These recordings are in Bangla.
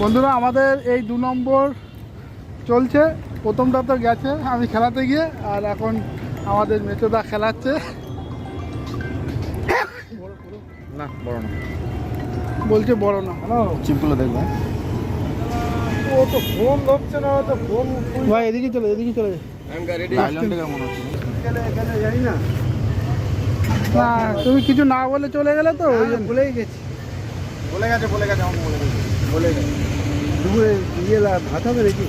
বন্ধুরা আমাদের এই দু নম্বর চলছে। প্রথমটা তো গেছে আমি খেলাতে গিয়ে আর এখন আমাদের মেচোদা খেলাচ্ছে। না বড় না। বলছে বড় না। চিপগুলো দেখবে। ও তো ফোন ধরছে না তো ফোন ভাই এদিকে চলে এদিকে চলে। হচ্ছে? না। না তুমি কিছু না বলে চলে গেলে তো ওই জন্য। ভুলেই গেছি। বলে গেছে বলে গেছে আমাকে বলে গেছে বলে গেছি। দুপুরে ইয়ে ভাত হবে নাকি?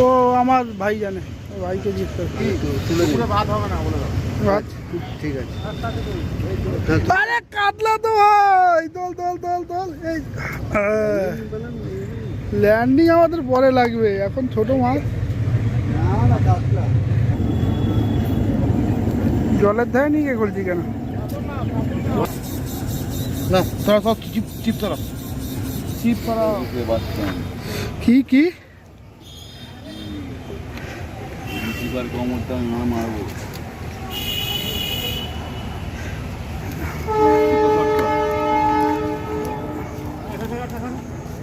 ও আমার ভাই জানে ভাইকে জিজ্ঞেস করে। ভাত হবে না বলে ভাত। ঠিক আছে। আরে কাতলা তো ভাই দল দল দল দল এই ল্যান্ডিং আমাদের পরে লাগবে এখন ছোট মাছ না না কাতলা জলের ধারে নিয়ে করছি কেন? না তোরা সব চিপ চিপ তোরা চিপ করা কি কি? চিপার কমরটা না মারবো।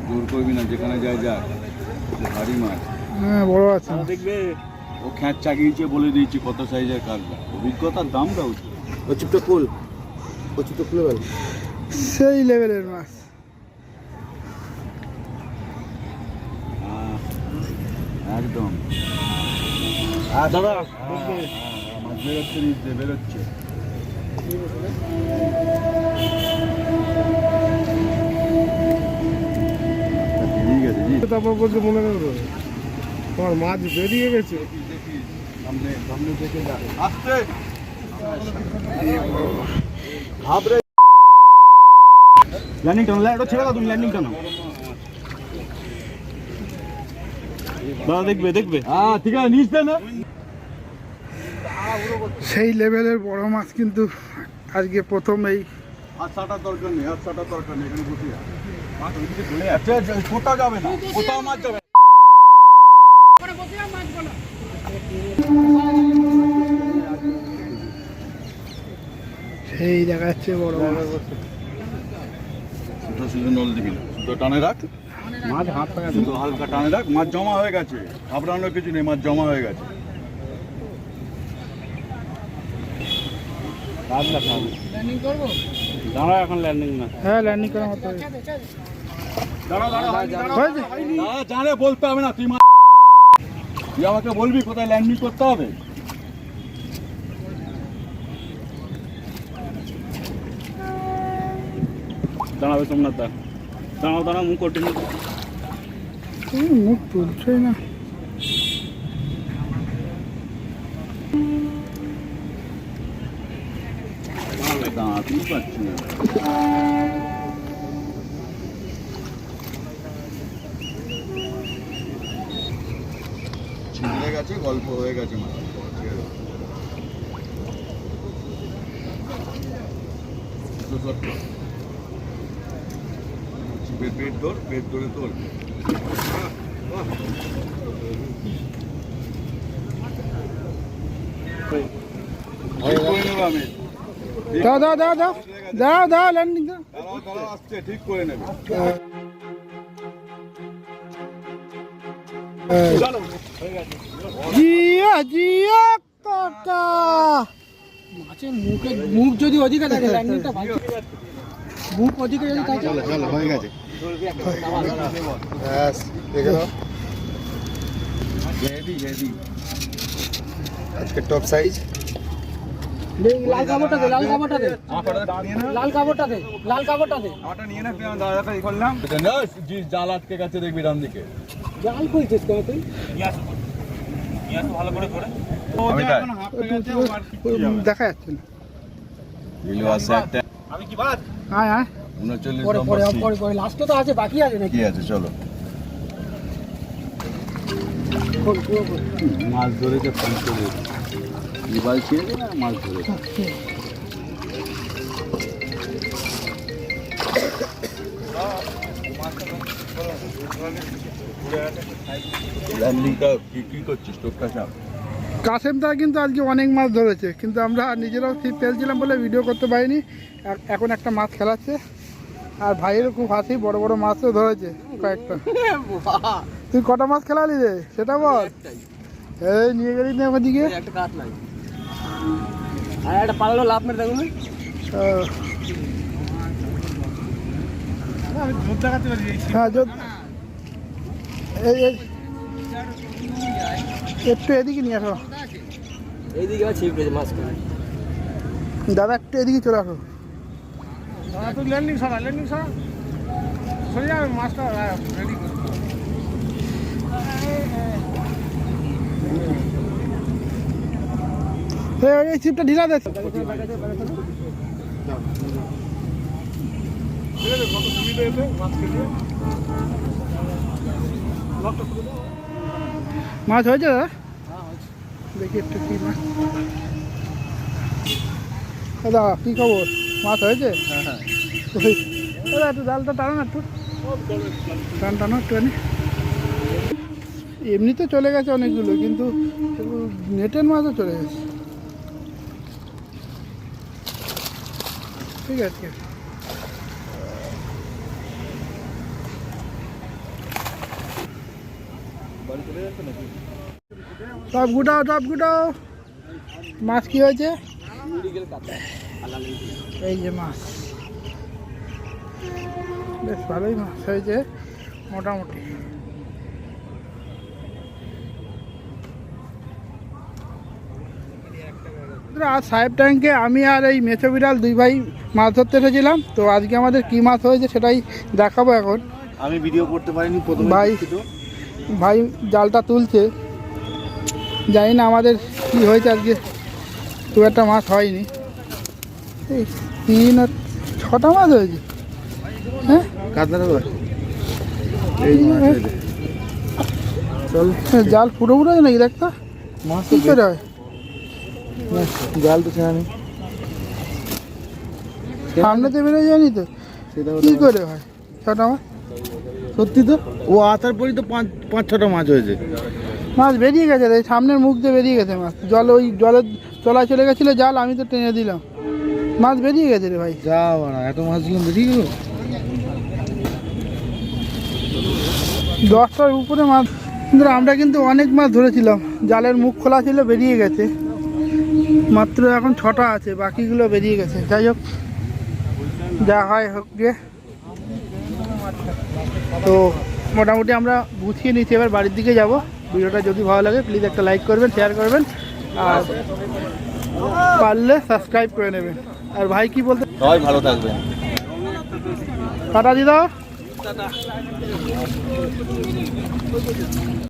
জোর করবি না যেখানে যায় যাক ভারী মাছ হ্যাঁ বড় আছে। দেখবে। ও খ্যাঁচ চাগিয়েছে বলে দিয়েছি কত সাইজের কাটবে অভিজ্ঞতার দাম দাও ও চিপটা খুল ও খুলে ফেল সেই লেভেলের মাছ। একদম। দাদা। মাছ বেরোচ্ছে নিচে বেরোচ্ছে। ঠিক আছে জি। তারপর বলতে মনে করো তোমার মাছ বেরিয়ে গেছে। ল্যান্ডিং টানো এটা ছেড়ে দাও তুমি ল্যান্ডিং টানো দাদা দেখবে দেখবে। হ্যাঁ ঠিক আছে নিচ না সেই লেভেলের বড় মাছ কিন্তু আজকে প্রথম এই হাত দরকার নেই ছাটার দরকার নেই এখানে বসে ওইদিকে কোথাও যাবে না কোথাও মাছ যাবে সেই দেখা যাচ্ছে বড় মাছ। শুধু নল দিবি না। শুধু টানে রাখ। মাছ হাত পায়ে শুধু হালকা টানে রাখ। মাছ জমা হয়ে গেছে। ঘাবড়ানোর কিছু নেই মাছ জমা হয়ে গেছে। দাঁড়া এখন ল্যান্ডিং না। হ্যাঁ ল্যান্ডিং জানে বলতে হবে না তুই আমাকে বলবি কোথায় ল্যান্ডিং করতে হবে? দাঁড়াবে সোমনাথ দা। দাঁড়াও দাঁড়াও মুখ কঠিন এই মুখ তুলছেই না। দাঁড়াতেই পারছি না ছিঁড়ে গেছে গল্প হয়ে গেছে দাও। দুটো শট কর। চিপের পেট ধর পেট ধরে তোল। ঠিক করে নেব আমি। দাও দাও দাও দাও দাও দাও ল্যান্ডিং দাও। দাঁড়াও দাঁড়াও আসছে ঠিক করে নেবে। জিয়া জিয়া কাকা মাছের মুখে মুখ যদি ওদিকে থাকে ল্যান্ডিংটা ভালো। মুখ ওদিকে যদি থাকে চলো চলো হয়ে গেছে। ব্যাস দেখে নাও। হেভি হেভি আজকে টপ সাইজ লাল কাপড়টা দে লাল কাপড়টা দে। আমারটা নিয়ে না। লাল কাপড়টা দে লাল কাপড়টা দে। আমারটা নিয়ে না ই করলাম। না জাল আটকে গেছে দেখবি ডান দিকে। জাল কইছিস কেন তুই? দেখা। যাচ্ছে না। আছে একটা হ্যাঁ হ্যাঁ উনচল্লিশ পরে পরে। পরে পরে। লাস্টে তো আছে বাকি আছে নাকি? কি আছে চলো। মাছ ধরেছে ছেড়ে মাছ ধরেছে? ল্যান্ডিংটা কি কি করছিস টোপটা চাপ কাসেমদা কিন্তু আজকে অনেক মাছ ধরেছে কিন্তু আমরা নিজেরাও ছিপ ফেলছিলাম বলে ভিডিও করতে পারিনি। এখন একটা মাছ খেলাচ্ছে আর ভাইয়েরও খুব হাসি বড় বড় মাছও ধরেছে কয়েকটা। তুই কটা মাছ খেলালি রে? সেটা বল। এই নিয়ে গেলি না কাঠ নাই। আর একটা পালালো লাভ মেরে দেখুন হ্যাঁ এই। একটু এদিকে নিয়ে আসো। এইদিকে আবার ছিপ রয়েছে মাছ দাদা একটু এদিকে চলে আসো। দাদা তুই ল্যান্ডিং সরা ল্যান্ডিং সরা সরে যাবে মাছটা রেডি করে। এই, এই ঢিলা দে। মাছ হয়েছে দাদা? দেখি একটু কি মাছ দাদা কি খবর? মাছ হয়েছে? ওই, দাদা একটু জালটা টানো না একটু। টান টানো একটুখানি এমনিতে চলে গেছে অনেকগুলো কিন্তু নেটের মাছও চলে গেছে। ঠিক আছে। ঠিক আছে। সব গুটাও সব গুটাও। মাছ কি হয়েছে? এই যে মাছ। বেশ ভালোই মাছ হয়েছে মোটামুটি। আজ সাহেব ট্যাঙ্কে আমি আর এই মেছো বিড়াল দুই ভাই মাছ ধরতে এসেছিলাম। তো আজকে আমাদের কি মাছ হয়েছে সেটাই দেখাবো এখন। আমি ভিডিও করতে পারিনি প্রথমে ভাই ভাই জালটা তুলছে। জানি না আমাদের কি হয়েছে আজকে। খুব একটা মাছ হয়নি। এই তিন আর ছটা মাছ হয়েছে। হ্যাঁ? হয়েছে। চল। জাল পুরো হয় নাকি? দেখতো মাছ কি করে হয়? জাল তো ছেড়ে নেই। সামনেতে বেরোয় জানি তো। কি করে হয়? ছটা মাছ? সত্যি তো? ও আসার পরই তো পাঁচ পাঁচ ছটা মাছ হয়েছে। মাছ বেরিয়ে গেছে রে সামনের মুখ দিয়ে বেরিয়ে গেছে মাছ। জল ওই জলের তলায় চলে গেছিল জাল আমি তো টেনে দিলাম। মাছ বেরিয়ে গেছে রে ভাই। যা বাড়া এত মাছ দিলাম বেরিয়ে গেল? দশটার উপরে মাছ। কিন্তু আমরা কিন্তু অনেক মাছ ধরেছিলাম। জালের মুখ খোলা ছিল বেরিয়ে গেছে। মাত্র এখন ছটা আছে বাকিগুলো বেরিয়ে গেছে। যাই হোক যা হয় হোক গিয়ে তো মোটামুটি আমরা গুছিয়ে নিচ্ছি এবার বাড়ির দিকে যাব। ভিডিওটা যদি ভালো লাগে প্লিজ একটা লাইক করবেন শেয়ার করবেন। আর পারলে সাবস্ক্রাইব করে নেবেন। আর ভাই কি বলতে সবাই ভালো থাকবেন। টাটা দি দাও